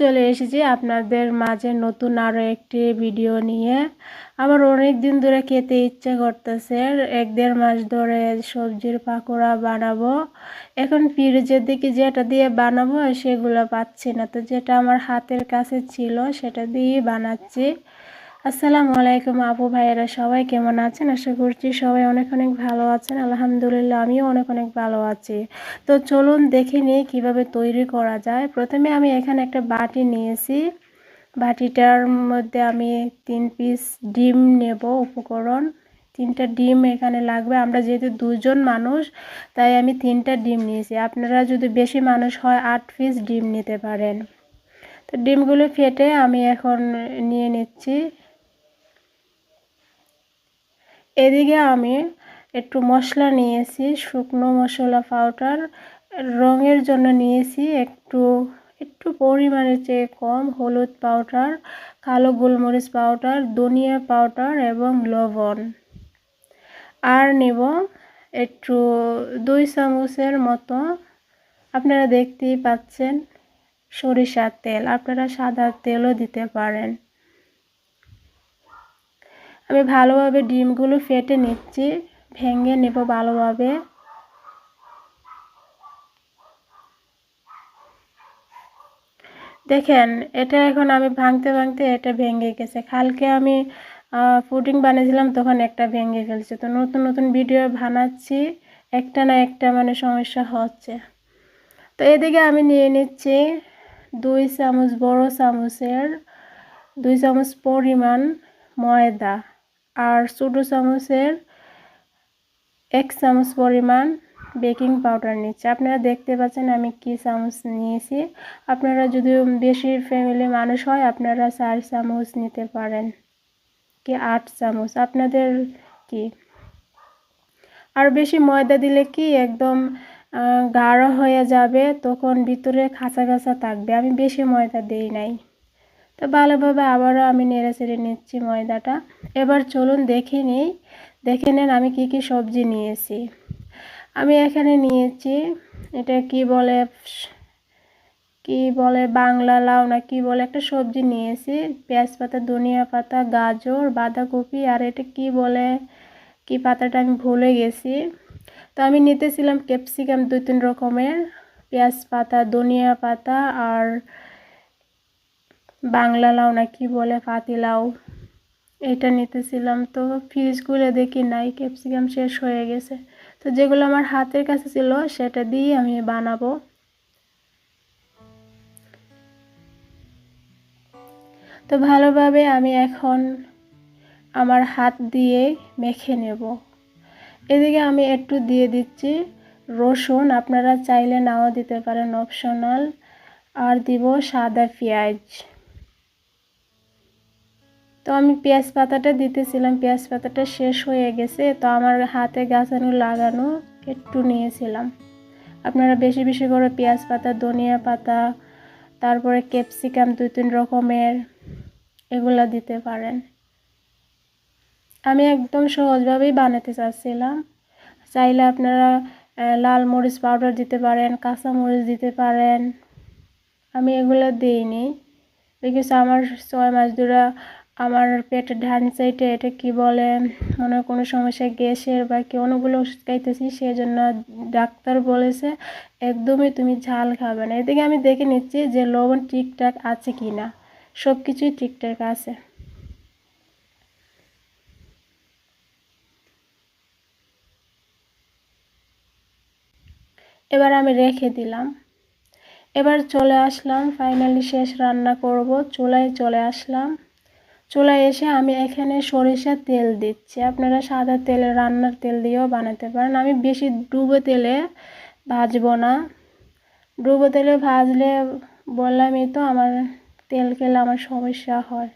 চলে এসেছি আপনাদের মাঝে নতুন আরও একটি ভিডিও নিয়ে। আমার অনেক দিন ধরে খেতে ইচ্ছে করতেছে, এক দেড় মাস ধরে সবজির পাকোড়া বানাবো। এখন ফ্রিজের দিকে যেটা দিয়ে বানাবো সেগুলো পাচ্ছি না। তো যেটা আমার হাতের কাছে ছিল সেটা দিয়েই বানাচ্ছি। আসসালামু আলাইকুম আপু ভাইয়েরা, সবাই কেমন আছেন? আশা করছি সবাই অনেক অনেক ভালো আছেন। আলহামদুলিল্লাহ, আমিও অনেক অনেক ভালো আছি। তো চলুন দেখে নিই কীভাবে তৈরি করা যায়। প্রথমে আমি এখানে একটা বাটি নিয়েছি। বাটিটার মধ্যে আমি তিন পিস ডিম নেব উপকরণ। তিনটা ডিম এখানে লাগবে। আমরা যেহেতু দুজন মানুষ, তাই আমি তিনটা ডিম নিয়েছি। আপনারা যদি বেশি মানুষ হয়, আট পিস ডিম নিতে পারেন। তো ডিমগুলো ফেটে আমি এখন নিয়ে নিচ্ছি। এদিকে আমি একটু মশলা নিয়েছি, শুকনো মশলা পাউডার রঙের জন্য নিয়েছি, একটু একটু পরিমাণের চেয়ে কম হলুদ পাউডার কালো গোলমরিচ পাউডার ধনিয়া পাউডার এবং লবণ। আর নেব একটু দুই চামচের মতো, আপনারা দেখতেই পাচ্ছেন সরিষার তেল, আপনারা সাদা তেলও দিতে পারেন। আমি ভালোভাবে ডিমগুলো ফেটে নিচ্ছি, ভেঙে নেব ভালোভাবে। দেখেন, এটা এখন আমি ভাঙতে ভাঙতে এটা ভেঙে গেছে। কালকে আমি পুডিং বানিয়েছিলাম, তখন একটা ভেঙে ফেলছে। তো নতুন নতুন ভিডিও বানাচ্ছি, একটা না একটা মানে সমস্যা হচ্ছে। তো এদিকে আমি নিয়ে নিচ্ছি দুই চামচ, বড় চামচের, দুই চামচ পরিমাণ ময়দা। আর ছোটো চামচের এক চামচ পরিমাণ বেকিং পাউডার নিচ্ছি। আপনারা দেখতে পাচ্ছেন আমি কি চামচ নিয়েছি। আপনারা যদি বেশি ফ্যামিলি মানুষ হয়, আপনারা চার চামচ নিতে পারেন কি আট চামচ। আপনাদের কি? আর বেশি ময়দা দিলে কি একদম গাঢ় হয়ে যাবে, তখন ভিতরে খাঁচা খাঁচা থাকবে। আমি বেশি ময়দা দিই নাই। তো ভালোভাবে আবারও আমি নেড়ে চেড়ে নিচ্ছি ময়দাটা। এবার চলুন দেখে নিই, দেখে নেন আমি কি কি সবজি নিয়েছি। আমি এখানে নিয়েছি, এটা কি বলে কি বলে বাংলা লাউ না কি বলে একটা সবজি নিয়েছি। পেঁয়াজ পাতা, ধনিয়া পাতা, গাজর, বাঁধাকপি, আর এটা কি বলে, কি পাতাটা আমি ভুলে গেছি। তো আমি নিতেছিলাম ক্যাপসিকাম দুই তিন রকমের, পেঁয়াজ পাতা, ধনিয়া পাতা, আর বাংলা লাউ না কি বলে, পাতি লাউ এটা নিতেছিলাম তো ফ্রিজ খুলে দেখি নাই ক্যাপসিকাম শেষ হয়ে গেছে। তো যেগুলো আমার হাতের কাছে ছিল, সেটা দিয়ে আমি বানাবো। তো ভালোভাবে আমি এখন আমার হাত দিয়ে মেখে নেব। এদিকে আমি একটু দিয়ে দিচ্ছি রসুন, আপনারা চাইলে নাও দিতে পারেন অপশনাল আর দিব সাদা পেঁয়াজ। তো আমি পেঁয়াজ পাতাটা দিতেছিলাম, পেঁয়াজ পাতাটা শেষ হয়ে গেছে। তো আমার হাতে গাছানো লাগানো একটু নিয়েছিলাম। আপনারা বেশি বেশি করে পেঁয়াজ পাতা, ধনিয়া পাতা, তারপরে ক্যাপসিকাম, দুই তিন রকমের এগুলা দিতে পারেন। আমি একদম সহজভাবেই বানাতে চাচ্ছিলাম। চাইলে আপনারা লাল মরিচ পাউডার দিতে পারেন, কাঁচা মরিচ দিতে পারেন। আমি এগুলো দিইনি। বিকজ আমার ছয় মাস ধরে আমার পেটের ডান সাইডে এটা কি বলে, মনে কোনো সমস্যা গ্যাসের বা কি অনেকগুলো ওষুধ খাইতেছি সেই জন্য ডাক্তার বলেছে একদমই তুমি ঝাল খাবে না। এদিকে আমি দেখে নিচ্ছি যে লবণ ঠিকঠাক আছে কি না সব কিছুই ঠিকঠাক আছে। এবার আমি রেখে দিলাম। এবার চলে আসলাম ফাইনালি শেষ রান্না করব, চুলায় চলে আসলাম। চুলায় এসে আমি এখানে সরিষার তেল দিচ্ছি। আপনারা সাদা তেলে, রান্নার তেল দিয়েও বানাতে পারেন। আমি বেশি ডুবো তেলে ভাজবো না। ডুবো তেলে ভাজলে বললামই তো আমার তেল খেলে আমার সমস্যা হয়।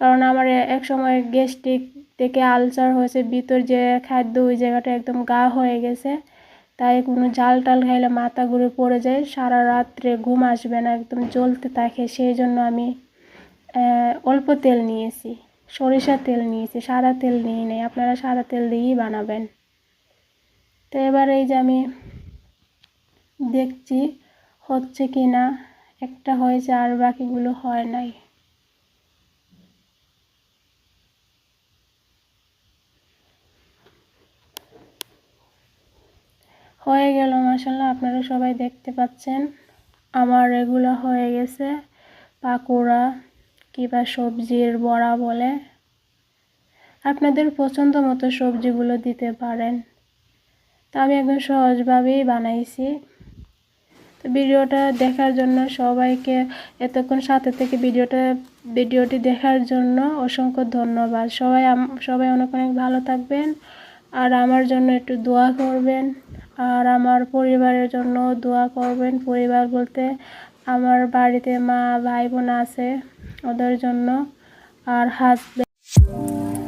কারণ আমার এক সময় গ্যাস্ট্রিক থেকে আলসার হয়েছে, ভিতর যে খাদ্য ওই জায়গাটা একদম গা হয়ে গেছে। তাই কোনো জাল টাল খাইলে মাথা ঘুরে পড়ে যায়। সারা রাত্রে ঘুম আসবে না, একদম জ্বলতে থাকে। সেই জন্য আমি অল্প তেল নিয়েছি। সরিষার তেল নিয়েছি, সাদা তেল নিয়ে নেই, আপনারা সাদা তেল দিয়েই বানাবেন। তো এবার এই যে আমি দেখছি হচ্ছে কি না একটা হয়েছে আর বাকিগুলো হয় নাই। হয়ে গেল মাসাল্লাহ আপনারা সবাই দেখতে পাচ্ছেন। আমার এগুলো হয়ে গেছে, পাকোড়া। কিংবা সবজির বড়া বলে। আপনাদের পছন্দ মতো সবজিগুলো দিতে পারেন। তো আমি একদম সহজভাবেই বানাইছি। তো ভিডিওটা দেখার জন্য সবাইকে এতক্ষণ সাথে থেকে ভিডিওটা, ভিডিওটি দেখার জন্য অসংখ্য ধন্যবাদ। সবাই সবাই অনেক অনেক ভালো থাকবেন। আর আমার জন্য একটু দোয়া করবেন। আর আমার পরিবারের জন্য দোয়া করবেন। পরিবার বলতে আমার বাড়িতে মা, ভাই বোন আছে। ওদের জন্য আর হাজব্যান্ড